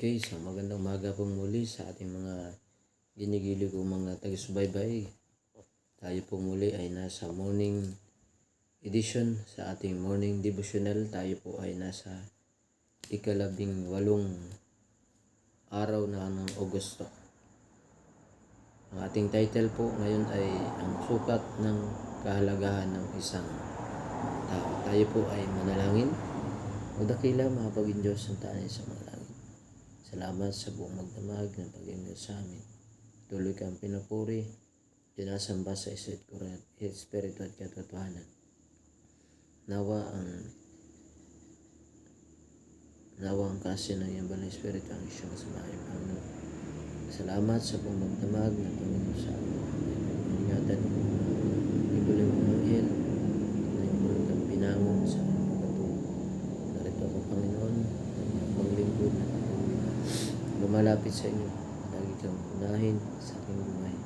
Okay, so magandang umaga pong muli sa ating mga ginigili ko mga taga-subaybay. Tayo po muli ay nasa morning edition sa ating morning devotional. Tayo po ay nasa ikalabing walong araw na ng Agosto. Ang ating title po ngayon ay ang sukat ng kahalagahan ng isang tao. Tayo po ay manalangin. O dakila mga paging Diyos ang tayo sa mga. Salamat sa buong magdamag ng pag sa amin. Tuloy kang pinapuri, dinasamba sa isit kurat, espiritu at katotohanan. Nawa ang nawa ang kasi ng iyong banal espiritu ang siyang samahin Panginoon. Salamat sa buong magdamag ng Panginoon sa amin. Ingatan mo ibulim mo ng il, na ibulim kang pinangon sa aming pagkatulog. Narito ako Panginoon, ang iyong paglingkod na patuloy na lumalapit sa inyo. Lagi kang unahin sa aking buhay.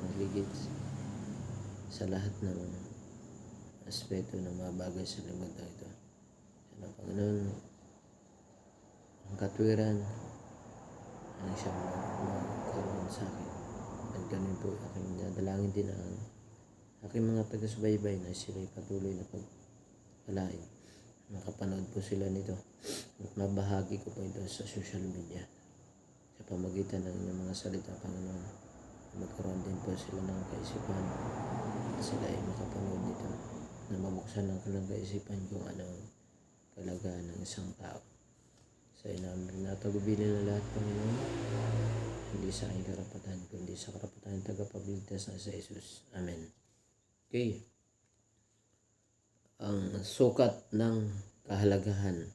Magligid sa lahat ng aspeto ng mga bagay sa limag na ito. Sana Panginoon, ang katwiran ang siyang magkaroon sa akin. At ganun po aking dadalangin din ang aking mga taga-subaybay na sila'y patuloy na pagpalain. Nakapanood po sila nito at mabahagi ko po ito sa social media sa pamagitan ng inyong mga salita, Panginoon. Magkaroon din po sila ng kaisipan at sila ay makapanood nito na mabuksan ng kanilang kaisipan kung ano ang ng isang tao. Sa inamin natagubili na lahat, Panginoon, hindi sa aking karapatan, kundi sa karapatan ng tagapagligtas na sa Jesus. Amen. Okay. Ang sukat ng kahalagahan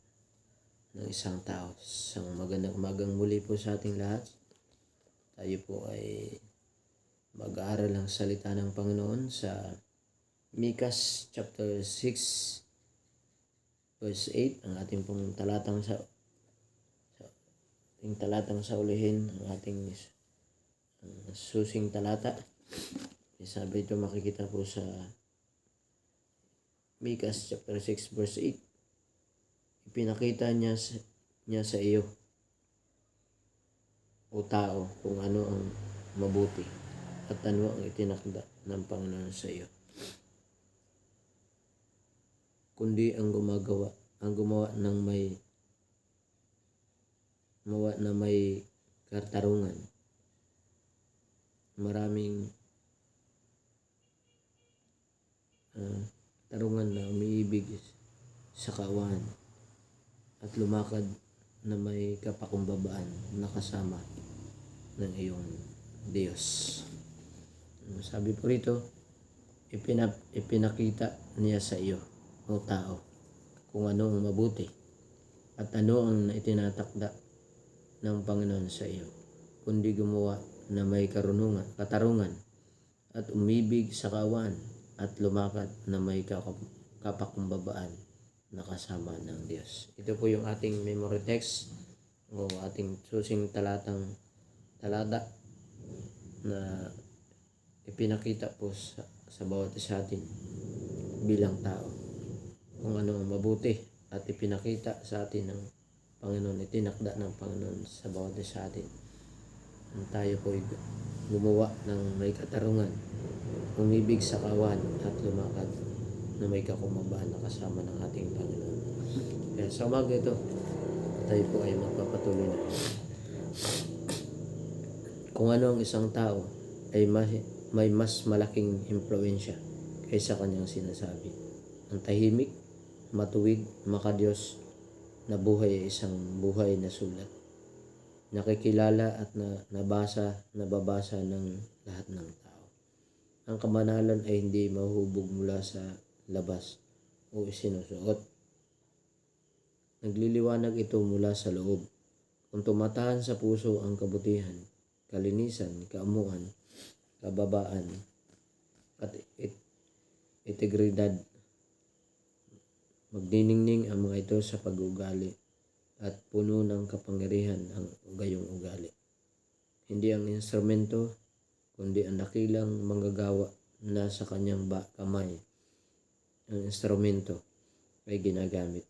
ng isang tao. Isang magandang umagang muli po sa ating lahat. Tayo po ay mag-aaral ang salita ng Panginoon sa Mikas chapter 6 verse 8 ang ating pong talatang sa, sa ating talatang sa ulihin ang ating ang susing talata sabi ito makikita po sa Mikas chapter 6 verse 8 ipinakita niya sa, niya sa iyo. O tao kung ano ang mabuti at ano ang itinakda ng Panginoon sa iyo. Kundi ang gumagawa ang gumawa ng may mawa na may katarungan maraming uh, tarungan na umiibig sa kawan at lumakad na may kapakumbabaan na kasama ng iyong Diyos. Sabi po rito, ipinap, ipinakita niya sa iyo, o tao, kung ano ang mabuti at ano ang itinatakda ng Panginoon sa iyo, kundi gumawa na may karunungan, katarungan at umibig sa kawan at lumakad na may kapakumbabaan na kasama ng Diyos. Ito po yung ating memory text o ating susing talatang talata na ipinakita po sa, sa bawat isa atin bilang tao kung ano ang mabuti at ipinakita sa atin ng Panginoon, itinakda ng Panginoon sa bawat isa atin. Ang tayo po gumawa ng may katarungan, umibig sa kawan at lumakad na may kakumabaan na kasama ng ating Panginoon. Kaya sa umaga ito, tayo po ay magpapatuloy na. Kung ano ang isang tao ay may mas malaking impluensya kaysa kanyang sinasabi. Ang tahimik, matuwid, makadiyos na buhay ay isang buhay na sulat. Nakikilala at na, nabasa, nababasa ng lahat ng tao. Ang kamanalan ay hindi mahuhubog mula sa labas o isinusuot. Nagliliwanag ito mula sa loob. Kung tumatahan sa puso ang kabutihan, kalinisan, kaamuan, kababaan, at it, integridad, magniningning ang mga ito sa pag-ugali at puno ng kapangyarihan ang gayong ugali. Hindi ang instrumento, kundi ang dakilang manggagawa na sa kanyang kamay ang instrumento ay ginagamit.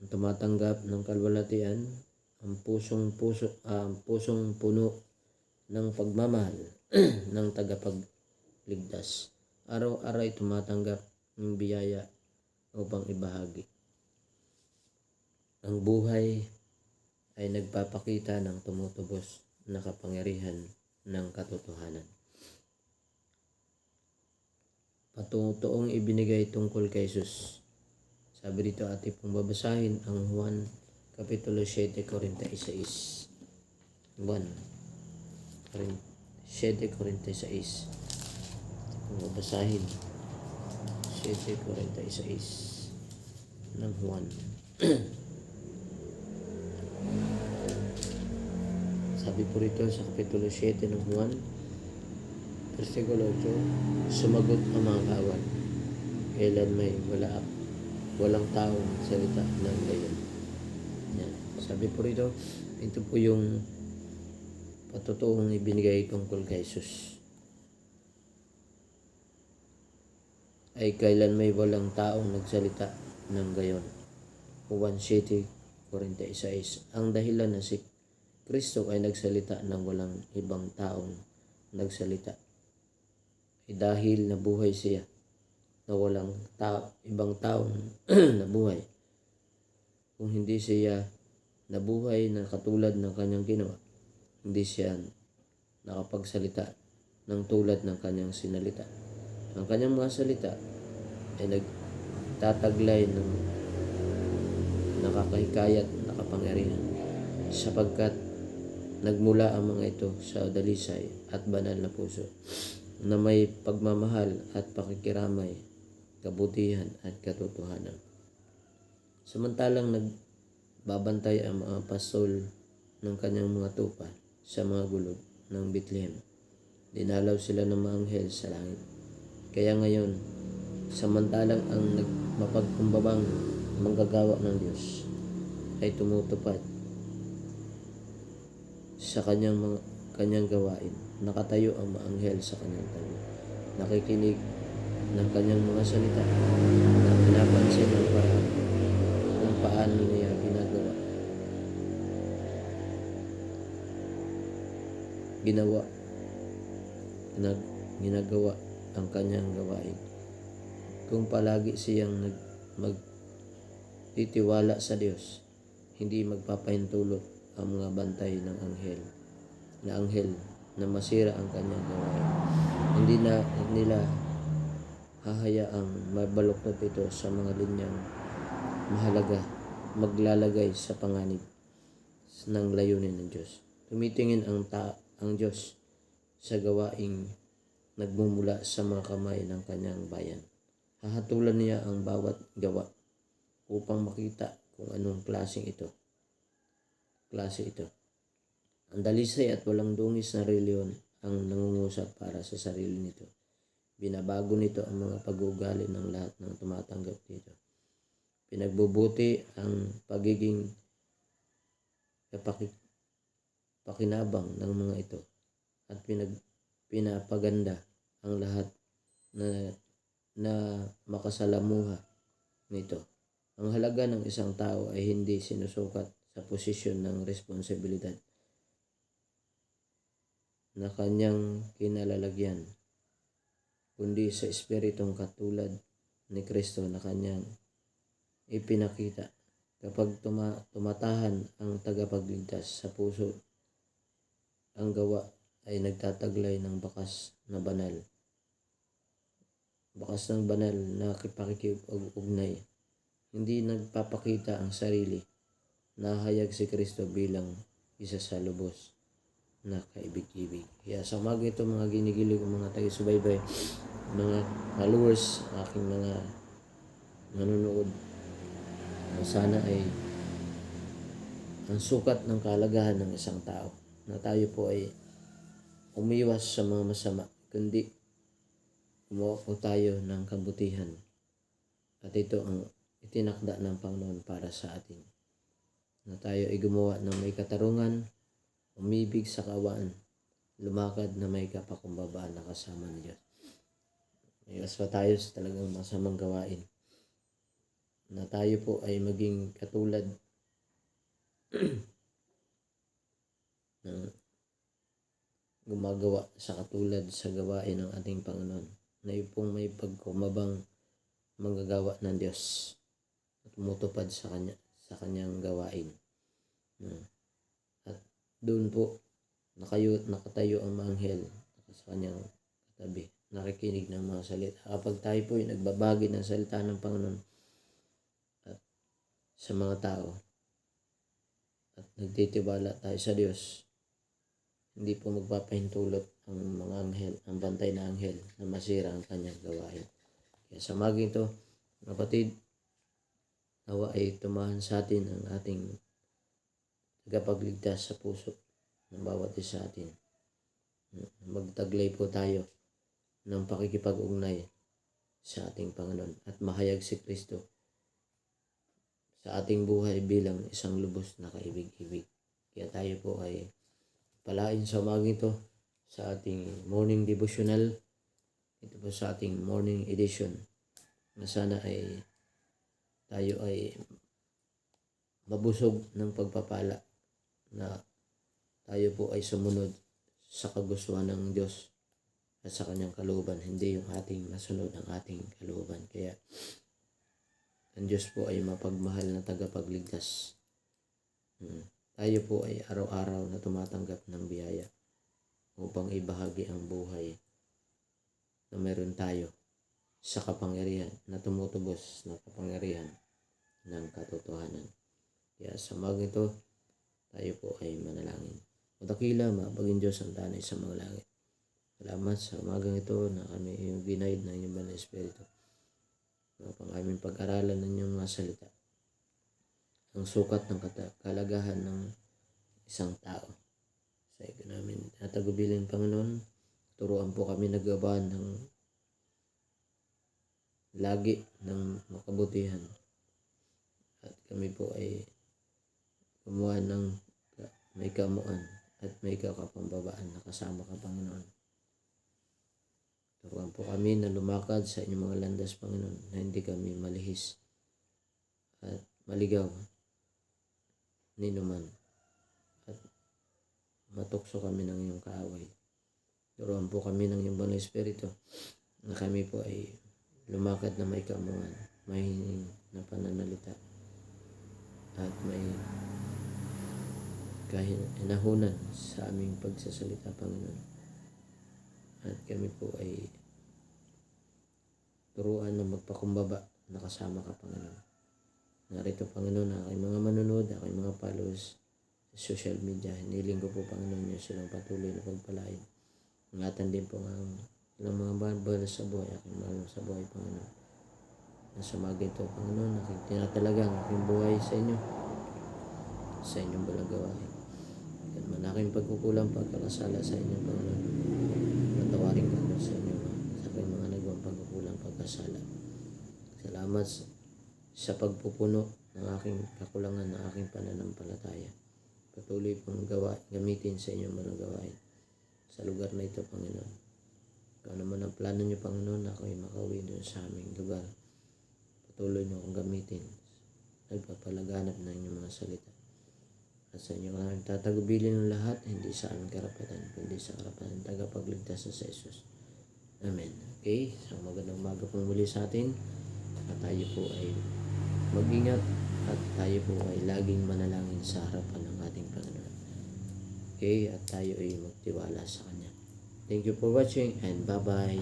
Ang tumatanggap ng kalwalatian ang pusong puso ah, ang pusong puno ng pagmamahal ng tagapagligtas. Araw-araw tumatanggap ng biyaya upang ibahagi. Ang buhay ay nagpapakita ng tumutubos na kapangyarihan ng katotohanan. Patutuong ibinigay tungkol kay Jesus. Sabi dito ati pong babasahin ang Juan Kapitulo 7, 46. 1. Corin- 7, 46. Kung babasahin. 7, 46 ng Juan. Sabi po rito sa Kapitulo 7 ng Juan, versikulo 8, sumagot ang mga kawan. Kailan may wala walang taong salita ng gayon. Yan. Sabi po rito, ito po yung patotoong ibinigay tungkol kay Jesus. Ay kailan may walang taong nagsalita ng gayon. Juan City, 46. Ang dahilan na si Kristo ay nagsalita ng walang ibang taong nagsalita. Ay dahil nabuhay siya na walang ta- ibang taong nabuhay. Kung hindi siya nabuhay na katulad ng kanyang ginawa, hindi siya nakapagsalita ng tulad ng kanyang sinalita. Ang kanyang mga salita ay nagtataglay ng nakakahikayat na kapangyarihan sapagkat nagmula ang mga ito sa dalisay at banal na puso na may pagmamahal at pakikiramay, kabutihan at katotohanan. Samantalang nagbabantay ang mga pastol ng kanyang mga tupa sa mga gulod ng Bethlehem. Dinalaw sila ng mga anghel sa langit. Kaya ngayon, samantalang ang nagmapagkumbabang manggagawa ng Diyos ay tumutupad sa kanyang mga kanyang gawain. Nakatayo ang mga anghel sa kanyang tabi. Nakikinig ng kanyang mga salita na pinapansin ng paraan kung paano niya ginagawa. Ginawa nag, ginagawa ang kanyang gawain. Kung palagi siyang nag, magtitiwala sa Diyos, hindi magpapahintulot ang mga bantay ng anghel na anghel na masira ang kanyang gawain. Hindi na nila hahayaang mabaluktot ito sa mga linyang mahalaga maglalagay sa panganib ng layunin ng Diyos. Tumitingin ang ta ang Diyos sa gawaing nagmumula sa mga kamay ng kanyang bayan. Hahatulan niya ang bawat gawa upang makita kung anong klaseng ito. Klase ito. Ang dalisay at walang dungis na reliyon ang nangungusap para sa sarili nito. Binabago nito ang mga pag-uugali ng lahat ng tumatanggap dito. Pinagbubuti ang pagiging kapaki- pakinabang ng mga ito at pinag, pinapaganda ang lahat na, na makasalamuha nito. Ang halaga ng isang tao ay hindi sinusukat sa posisyon ng responsibilidad na kanyang kinalalagyan, kundi sa espiritong katulad ni Kristo na kanyang ipinakita kapag tuma, tumatahan ang tagapagligtas sa puso. Ang gawa ay nagtataglay ng bakas na banal. Bakas ng banal na pakikipag-ugnay. Hindi nagpapakita ang sarili nahayag si Kristo bilang isa sa lubos na kaibig-ibig. Kaya sa umaga ito mga ginigilig mga taga-subaybay, mga followers, aking mga nanonood, na sana ay ang sukat ng kalagahan ng isang tao na tayo po ay umiwas sa mga masama, kundi gumawa po tayo ng kabutihan. At ito ang itinakda ng Panginoon para sa atin na tayo ay gumawa ng may katarungan, umibig sa kawaan, lumakad na may kapakumbabaan na kasama ni Diyos. Iwas pa tayo sa talagang masamang gawain na tayo po ay maging katulad na gumagawa sa katulad sa gawain ng ating Panginoon na pong may pagkumabang manggagawa ng Diyos at tumutupad sa kanya sa kanyang gawain. Hmm. Doon po nakayo, nakatayo ang manghel sa kanyang katabi, nakikinig ng mga salita. Kapag tayo po ay nagbabagi ng salita ng Panginoon at sa mga tao at nagtitiwala tayo sa Diyos, hindi po magpapahintulot ang mga anghel, ang bantay na anghel na masira ang kanyang gawain. Kaya sa maging ito, kapatid, nawa ay tumahan sa atin ang ating tagapagligtas sa puso ng bawat isa sa atin. Magtaglay po tayo ng pakikipag-ugnay sa ating Panginoon at mahayag si Kristo sa ating buhay bilang isang lubos na kaibig-ibig. Kaya tayo po ay palain sa umagang ito sa ating morning devotional. Ito po sa ating morning edition na sana ay tayo ay mabusog ng pagpapala na tayo po ay sumunod sa kagustuhan ng Diyos at sa kanyang kalooban, hindi yung ating masunod ang ating kalooban. Kaya ang Diyos po ay mapagmahal na tagapagligtas. Hmm. Tayo po ay araw-araw na tumatanggap ng biyaya upang ibahagi ang buhay na meron tayo sa kapangyarihan na tumutubos ng kapangyarihan ng katotohanan. Kaya sa mga ito, tayo po ay manalangin. O dakila, mapaging Diyos ang tanay sa mga langit. Salamat sa umagang ito na kami yung binaid ng inyong banal Espiritu. Upang aming pag-aralan ng inyong mga salita. Ang sukat ng kalagahan ng isang tao. Sa ito namin natagubilin, Panginoon, turuan po kami nagabahan ng lagi ng makabutihan. At kami po ay gumawa ng may kamuan at may kakapambabaan na kasama ka, Panginoon. Turuan po kami na lumakad sa inyong mga landas, Panginoon, na hindi kami malihis at maligaw ninuman at matukso kami ng iyong kaaway. Turuan po kami ng iyong banal Espiritu na kami po ay lumakad na may kamuan, may na pananalita at may kahinahunan sa aming pagsasalita, Panginoon. At kami po ay turuan na magpakumbaba na kasama ka, Panginoon. Narito, Panginoon, ang aking mga manunod, ang aking mga followers sa social media. Hiniling ko po, Panginoon, niyo silang patuloy na pagpalain. Ingatan din po ang ilang mga babal sa buhay, aking mahal sa buhay, Panginoon. Nasa maga ito, Panginoon, aking tinatalaga ang aking buhay sa inyo, sa inyong balang gawain. At man aking pagkukulang pagkakasala sa inyo, Panginoon. Patawarin ko sa inyo, sa aking mga nagawang pagkukulang pagkasala. Salamat sa, pagpupuno ng aking kakulangan ng aking pananampalataya. Patuloy pong gawa, gamitin sa inyong mga gawain sa lugar na ito, Panginoon. Ikaw naman ang plano niyo, Panginoon, na ako'y makauwi doon sa aming lugar. Patuloy niyo akong gamitin. Nagpapalaganap ng inyong mga salita. At sa inyo kami tatagubilin ng lahat, hindi sa aming karapatan, kundi sa karapatan tagapagligtas na sa Jesus. Amen. Okay? So magandang umaga po muli sa atin. At tayo po ay mag-ingat at tayo po ay laging manalangin sa harapan ng ating Panginoon. Okay? At tayo ay magtiwala sa Kanya. Thank you for watching and bye-bye.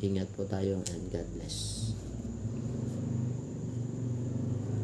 Ingat po tayo and God bless.